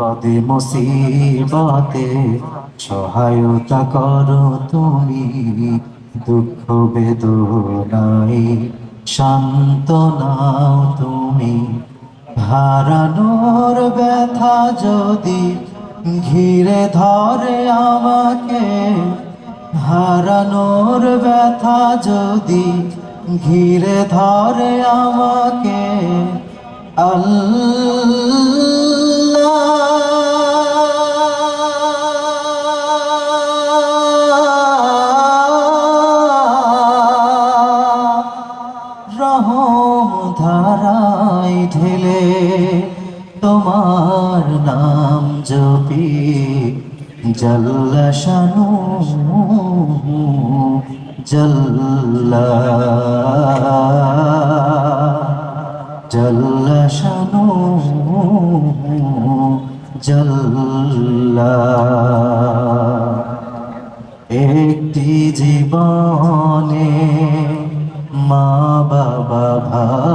পদে মুসিবতে সহায়তা করো তুমি, দুঃখ বেদনাই শান্ত নাও তুমি। হারানোর ব্যথা যদি ঘিরে ধরে আমাকে, হারানোর ব্যথা যদি ঘিরে ধরে আমাকে, আল্লাহ ধারায় ঢেলে তোমার নাম জপি জল্লাশানু জল্লা জল্লাশানু জল্লা। একটি জীবনে মা বাবা বোন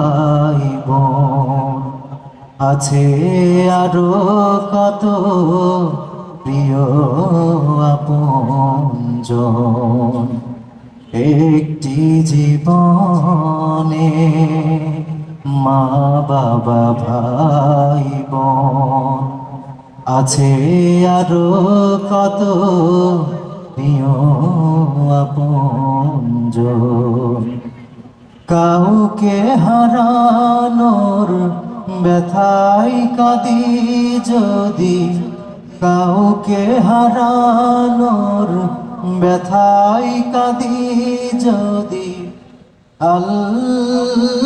আছে আরও কত প্রিয় আপনজন? একটি জীবনে মা, বাবা, ভাই, বোন আছে আরও কত প্রিয় আপনজন? কাউকে হারানোর ব্যথাই কাঁদি যদি কাউকে হারানোর ব্যথাই কাঁদি যদি আল্লাহ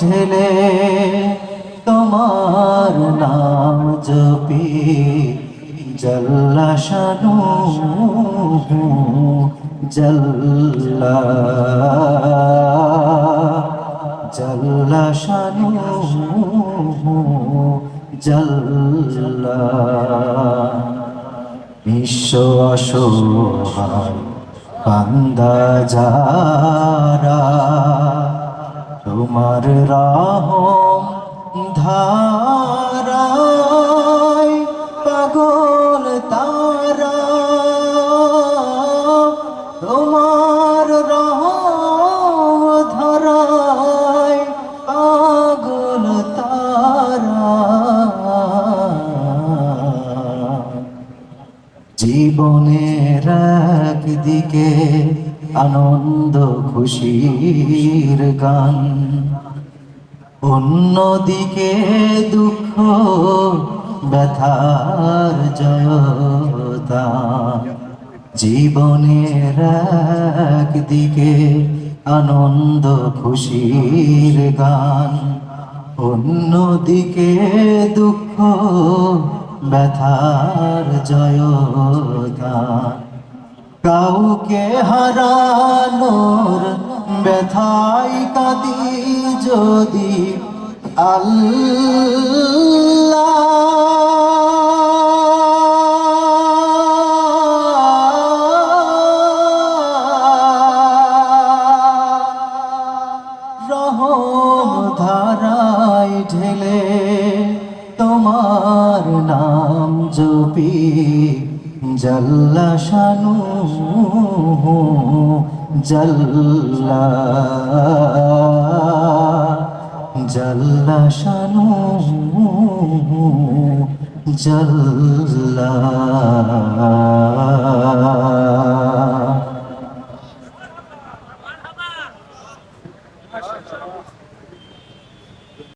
ঢেলে নাম জপি জল্লাশানু জল্লা জল্লাশানু জল্লা। বিশ্ব অসহায় বান্দা যারা জীবনের দিকে আনন্দ খুশির গান, অন্যদিকে দুঃখ ব্যথার জয়দান জীবনের দিকে আনন্দ খুশির গান, অন্যদিকে দুঃখ ব্যথার জয়গান। কাউকে হারানোর ব্যথাই কাঁদি যদি আল্লাহ। রহম ধারায় ঢেলে তোমার নাম জপি জল্লাশানু জল্লা জল্লাশানু জল্লা।